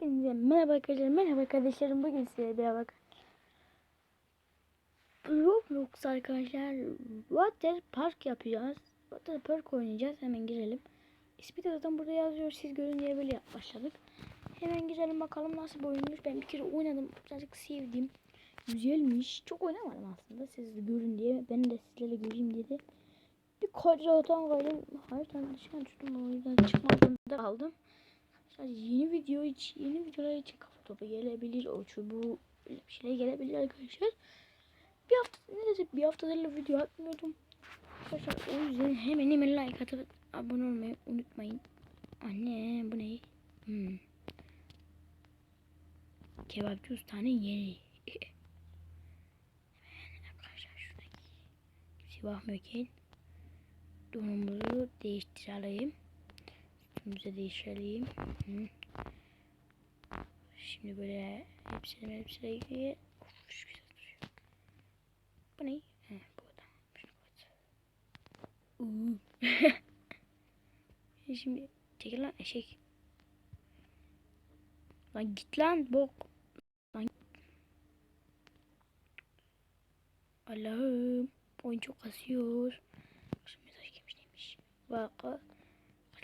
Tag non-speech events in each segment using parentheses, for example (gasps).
Hepinize merhaba arkadaşlar, merhaba kardeşlerim. Bugün size bir bak. Roblox arkadaşlar Water Park yapacağız. Water Park oynayacağız. Hemen girelim. İsmi de zaten burada yazıyor. Siz görün diye böyle başladık. Hemen girelim bakalım nasıl bir. Ben bir kere oynadım. Birazcık sevdim. Güzelmiş. Çok oynamadım aslında. Siz de görün diye. Ben de sizlerle göreyim dedi. Bir kocadan kaydım. Haritadan dışarı çıktım. O yüzden çıkmak zorunda kaldım. Sadece yeni video için, yeni videolar için kafa gelebilir. O çubuğu bir şeyler gelebilir arkadaşlar. Bir hafta ne desek bir haftadır video atmıyordum. Arkadaşlar o yüzden hemen hemen like atıp abone olmayı unutmayın. Anne bu ne? Hmm. Kebapçı ustanın yeri. (laughs) arkadaşlar. Kimse bakmıyorken donumuzu değiştirelim. Üstümüze değiştirelim. Hı. Şimdi böyle hepsini hepsine ilgili. Bu ne? He, bu da. Şunu kapat. (laughs) Şimdi çekil lan eşek. Lan git lan bok. Lan. Allah'ım. Oyun çok kasıyor. Şimdi mesaj gelmiş neymiş. Bak.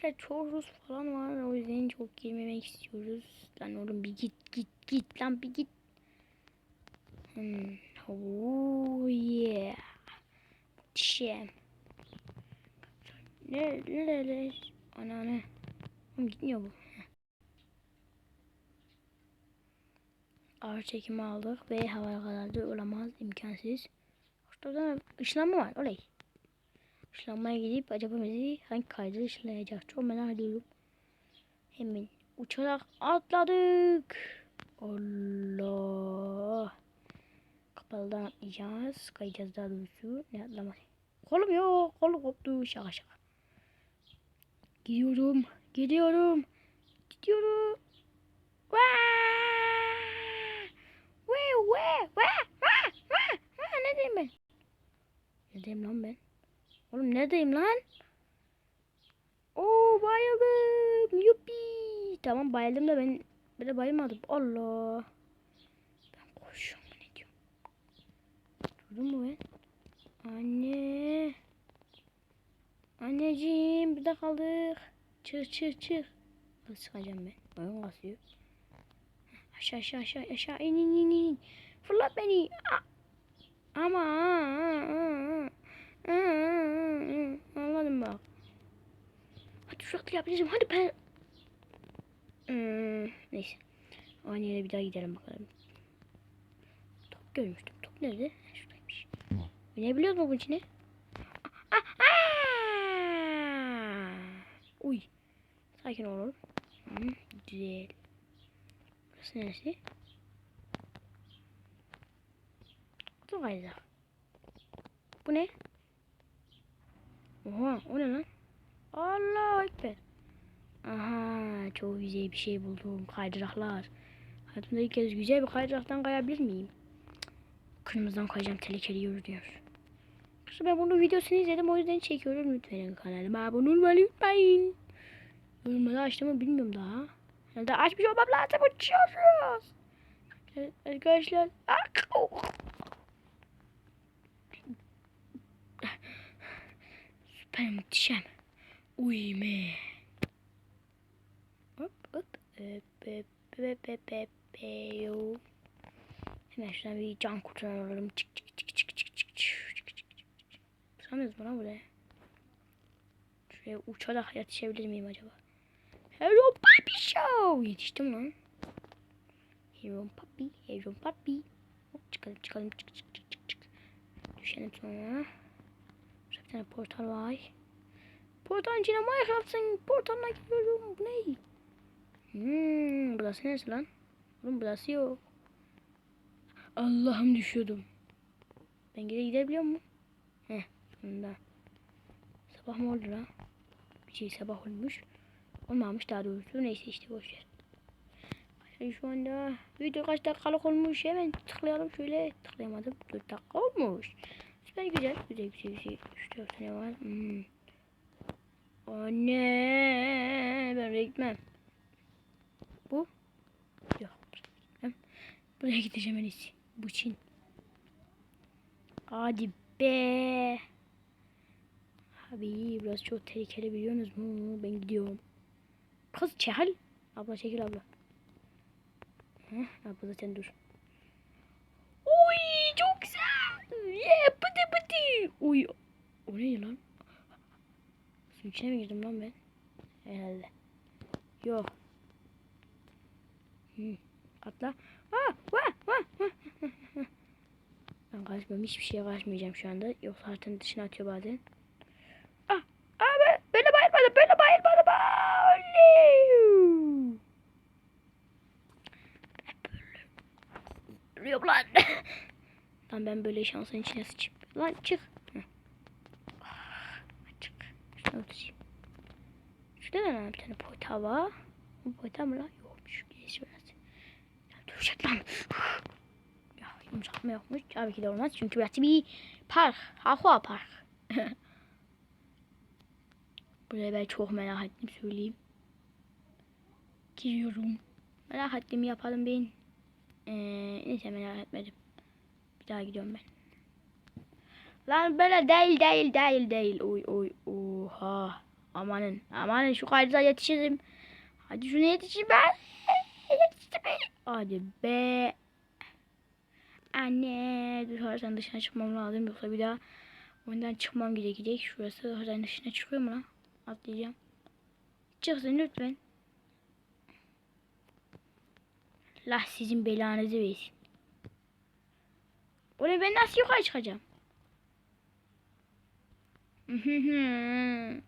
Arkadaşlar çok Rus falan var. O yüzden çok girmemek istiyoruz. Lan oğlum bir git git git lan bir git. Hmm. Oh yeah. Muhteşem. Ne ne ne. Ana ne. Oğlum gitmiyor bu. Ağır çekimi aldık ve havaya kadar da olamaz imkansız. Ortada ışınlanma var olay. Işınlanmaya gidip acaba bizi hangi kaydı ışınlayacak? Çok merak ediyorum. Hemen uçarak atladık. Allah. Kapalıdan atlayacağız. Kayacağız daha doğrusu. Ne atlamak? Kolum yok. Kolum koptu. Şaka şaka. Gidiyorum. Gidiyorum. Gidiyorum. Vaa! Vaa, vaa, vaa, vaa, vaa. Ne diyeyim ben? Ne diyeyim lan ben? Oğlum neredeyim lan? Oo bayıldım. Yuppi. Tamam bayıldım da ben de bayılmadım. Allah. Ben koşuyorum ne diyorum. Durdum mu ben? Anne. Anneciğim bir de kaldık. Çık çık çık. Nasıl çıkacağım ben? Oyun kasıyor. Aşağı aşağı aşağı aşağı in in in in. Fırlat beni. Aa. Ama. Aa, aa, aa. Anladım bak. Hadi süratli yapacağım. Hadi ben. Hmm, neyse. Aynı yere bir daha gidelim bakalım. Top görmüştüm. Top nerede? Şuradaymış. Binebiliyor mu bunun içine? Uy. Sakin olun. Hı, güzel. Burası neresi? Dur gayda. Bu ne? Oha o ne lan? Allah ekber. Aha çok güzel bir şey buldum. Kaydıraklar. Hayatımda ilk kez güzel bir kaydıraktan kayabilir miyim? Kırmızıdan kayacağım tehlikeli yürüyor. Kızım ben bunun videosunu izledim o yüzden çekiyorum. Lütfen kanalıma abone olmayı unutmayın. Yorumları açtığımı bilmiyorum daha. Herhalde açmış olmam lazım. Uçuyoruz. Evet, arkadaşlar. Ah, Ben muhteşem. Uy me. Hop hop. Öp öp öp öp Hemen şuradan bir can kurtaralım. Çık çık çık çık çık çık çık çık. Sanırız bana buraya. Şuraya uçarak yetişebilir miyim acaba? Hello Puppy Show. Yetiştim lan. Hello Puppy. Hello Puppy. Çıkalım çıkalım çık çık çık çık. Düşelim sonra. Tane portal var. Portalın içine Minecraft'ın portalına gidiyorum. Bu ne? Hmm, burası neresi lan? Oğlum burası yok. Allah'ım düşüyordum. Ben geri gidebiliyor muyum? Heh, sonunda. Sabah mı oldu lan? Bir şey sabah olmuş. Olmamış daha doğrusu. Neyse işte boşver. Şu anda video kaç dakikalık olmuş. Hemen tıklayalım şöyle. Tıklayamadım. 4 dakika olmuş. Güzel. Güzel güzel güzel. 3 4 tane var. Hmm. Anne ben oraya gitmem. Bu. Buraya gideceğim en iyisi. Bu Çin. Hadi be. Abi biraz çok tehlikeli biliyorsunuz mu? Ben gidiyorum. Kız çekil. Abla çekil abla. Heh, abla zaten dur. Oy çok güzel. Yeah pıtı pıtı. Oy. O ne lan? Suyun içine mi girdim lan ben? Herhalde. Yok. Hı. Atla. Aa, vah, vah, vah. Ben kaçmam. Hiçbir şeye kaçmayacağım şu anda. Yoksa haritanın dışına atıyor bazen. Ah, abi böyle bayılmadı. Böyle bayılmadı. Oley. Ölüyorum lan. Lan ben böyle şansın içine sıçayım. Lan çık. Ah, Çık. Şuna tutayım. Şurada ne lan bir tane poyta var. Bu poyta mı lan? Yokmuş. Geç biraz. Ya duracak lan. Ya yumuşatma yokmuş. Tabii ki de olmaz. Çünkü burası bir park. Aqua park. (laughs) Buraya ben çok merak ettim söyleyeyim. Giriyorum. Merak ettim yapalım ben. Ee, neyse merak etmedim. Bir daha gidiyorum ben. Lan böyle değil değil değil değil. Oy oy oha. Amanın amanın şu kaydıza yetişirim. Hadi şuna yetişeyim ben. Yetiştim. Hadi be. Anne dur haritanın dışına çıkmam lazım yoksa bir daha oyundan çıkmam gerekecek. Şurası haritanın dışına çıkıyor mu lan? Atlayacağım. Çıksın lütfen. Allah sizin belanızı versin. Oraya ben nasıl yukarı çıkacağım? (laughs)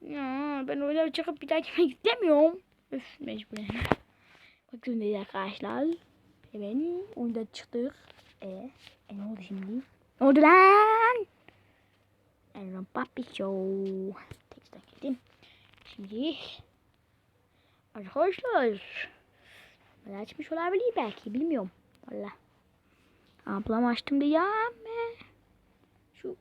ya ben oraya çıkıp bir daha gitmek istemiyorum. Öf mecburen. (laughs) Bakın dedi arkadaşlar. Hemen oyundan çıktık. E, e ne oldu şimdi? Ne oldu lan? Elron Papi Show. Teksten gittim. Şimdi arkadaşlar ben açmış olabilir belki bilmiyorum. Valla. Ablam açtım diye ya. Şu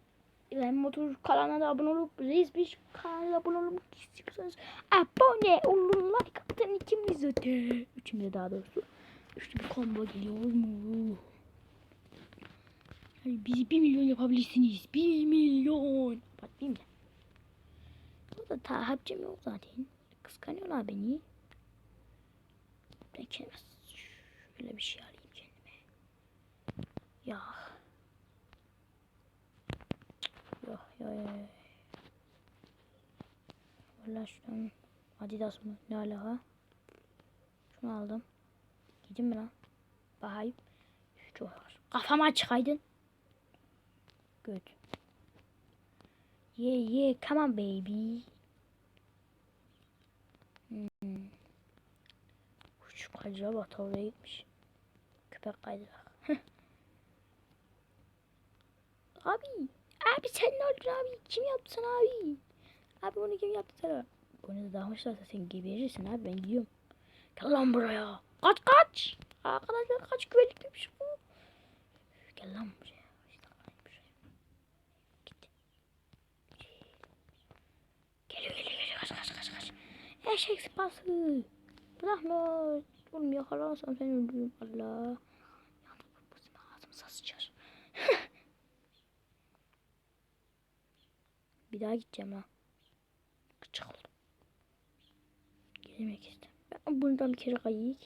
İbrahim Motor kanalına da abone olup Reis bir kanalına abone olup istiyorsanız abone olun. Like atın ikimiz zaten. Üçümüze daha doğrusu. Üçlü bir combo geliyor mu? Hani bizi bir milyon yapabilirsiniz. Bir milyon. Patlayayım da. O da takipçim yok zaten. Kıskanıyorlar beni. Ben kendime şöyle bir şey alayım. Ya. Ya ya ya. Valla şuradan Adidas mı? Ne alaka? Şunu aldım. Gidin mi lan? Bakayım. Çok var. Kafama çıkaydın. Good. Yeah yeah come on baby. Hmm. Şu kaydıra bak oraya gitmiş. Köpek kaydırak. Abi. Abi sen ne oldun abi? Kim yaptı sana abi? Abi bunu kim yaptı sana? Bunu da dağmışlarsa sen geberirsin abi ben gidiyorum. Gel lan buraya. Kaç kaç. Arkadaşlar kaç güvenlikliymiş bu. Gel lan buraya. Geliyor geliyor geliyor. Kaç kaç kaç kaç. Eşek sıpası. Bırakma. Oğlum yakalarsam seni öldürürüm. Allah. Daha gideceğim ha. Gıcık oldum. Gelmek istedim. Ben bundan bir kere kayık.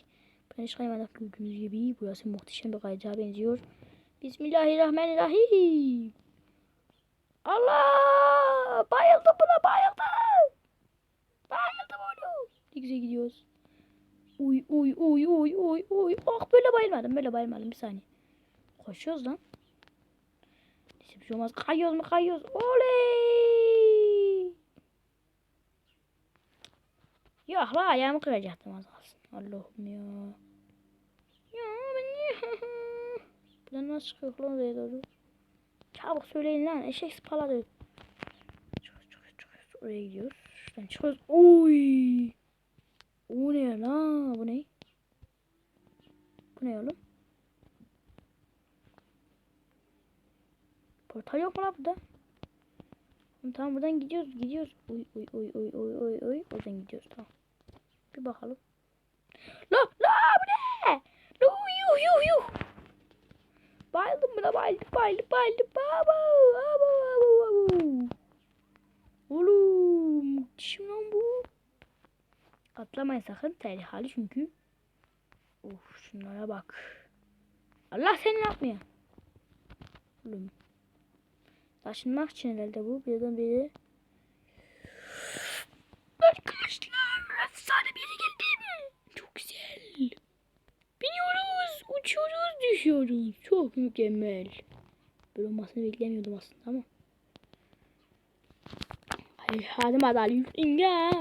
Ben hiç kaymadım gördüğünüz gibi. Burası muhteşem bir kaydığa benziyor. Bismillahirrahmanirrahim. Allah! Bayıldım buna bayıldım. Bayıldım onu. Ne güzel gidiyoruz. Uy uy uy uy uy uy. Ah böyle bayılmadım böyle bayılmadım bir saniye. Koşuyoruz lan. Neyse bir şey olmaz. Kayıyoruz mu kayıyoruz. Oley. Yok la ayağımı kıracaktım az kalsın. Allah'ım ya. Ya ben niye? (laughs) Buradan nasıl çıkıyor lan oraya doğru? Çabuk söyleyin lan eşek sıpaladı. Çıkıyoruz çıkıyoruz çıkıyoruz. Oraya gidiyoruz. Şuradan çıkıyoruz. Oy. O ne la? Bu ne? Bu ne oğlum? Portal yok mu la burada? Tamam buradan gidiyoruz gidiyoruz. Oy oy oy oy oy oy oy. Oradan gidiyoruz tamam. Bir bakalım. La la bu ne? La uy yuh yuh. Bayıldım buna bayıldım bayıldım bayıldım. Baba. Baba baba baba. Oğlum muhteşem lan bu. Atlamayın sakın tehlikeli çünkü. Of şunlara bak. Allah seni yapmıyor. Oğlum. Taşınmak için herhalde bu. Birden biri. Arkadaşlar efsane bir yere geldim. Çok güzel. Biniyoruz, uçuyoruz, düşüyoruz. Çok mükemmel. Böyle olmasını beklemiyordum aslında ama. Hadi hadi madalya inga.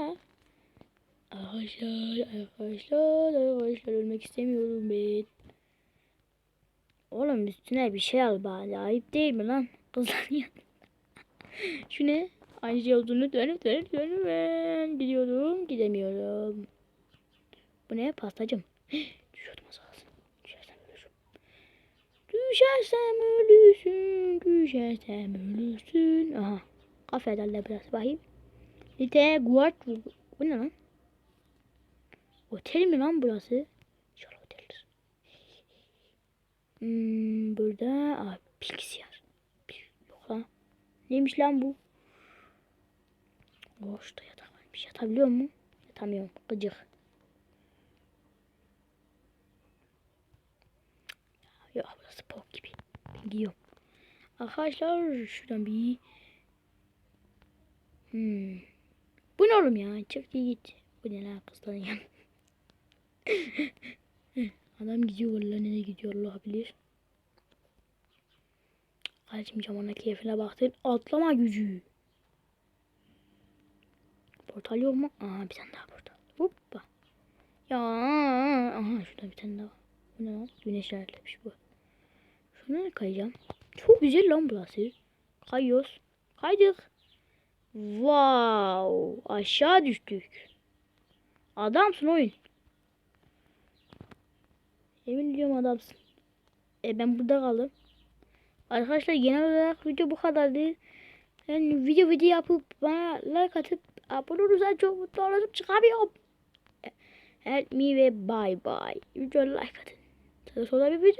Arkadaşlar, arkadaşlar, arkadaşlar ölmek istemiyorum ben. Oğlum üstüne bir şey al bari. Ayıp değil mi lan? (laughs) Kızların yanında. Şu ne? Aynı şey olduğunu dönüp dönüp dönüp ben biliyorum gidemiyorum. Bu ne? Pastacım. (gasps) Düşüyordum az. Düşersem ölürsün. Düşersem ölürsün. Aha. Kafe ederler biraz bakayım. Lite guard. Bu ne lan? Otel mi lan burası? İnşallah oteldir. Hmm, burada aa, bilgisayar. Yok lan. Neymiş lan bu? Şurada yatak. Yatabiliyor mu? Yatamıyorum. Gıcık. Ya burası pok gibi. Ben giyiyorum. Arkadaşlar şuradan bir... Hmm. Bu ne oğlum ya? Çık git. Bu ne lan kızların yan. (laughs) Adam gidiyor valla nereye gidiyor Allah bilir. Kardeşim camına keyfine baktın. Atlama gücü. Portal yok mu? Aha bir tane daha portal. Hoppa. Ya aha şurada bir tane daha. Bu ne lan? Güneş işaretlemiş bu. Şuna kayacağım. Çok güzel lan burası. Kayıyoruz. Kaydık. Wow. Aşağı düştük. Adamsın oyun. Yemin ediyorum adamsın. E ben burada kaldım. Arkadaşlar genel olarak video bu kadardı. Yani video video yapıp bana like atıp abone olursan çok mutlu olurum çıkamıyorum. Help me ve bye bye. Video like atın. Sonra bir video.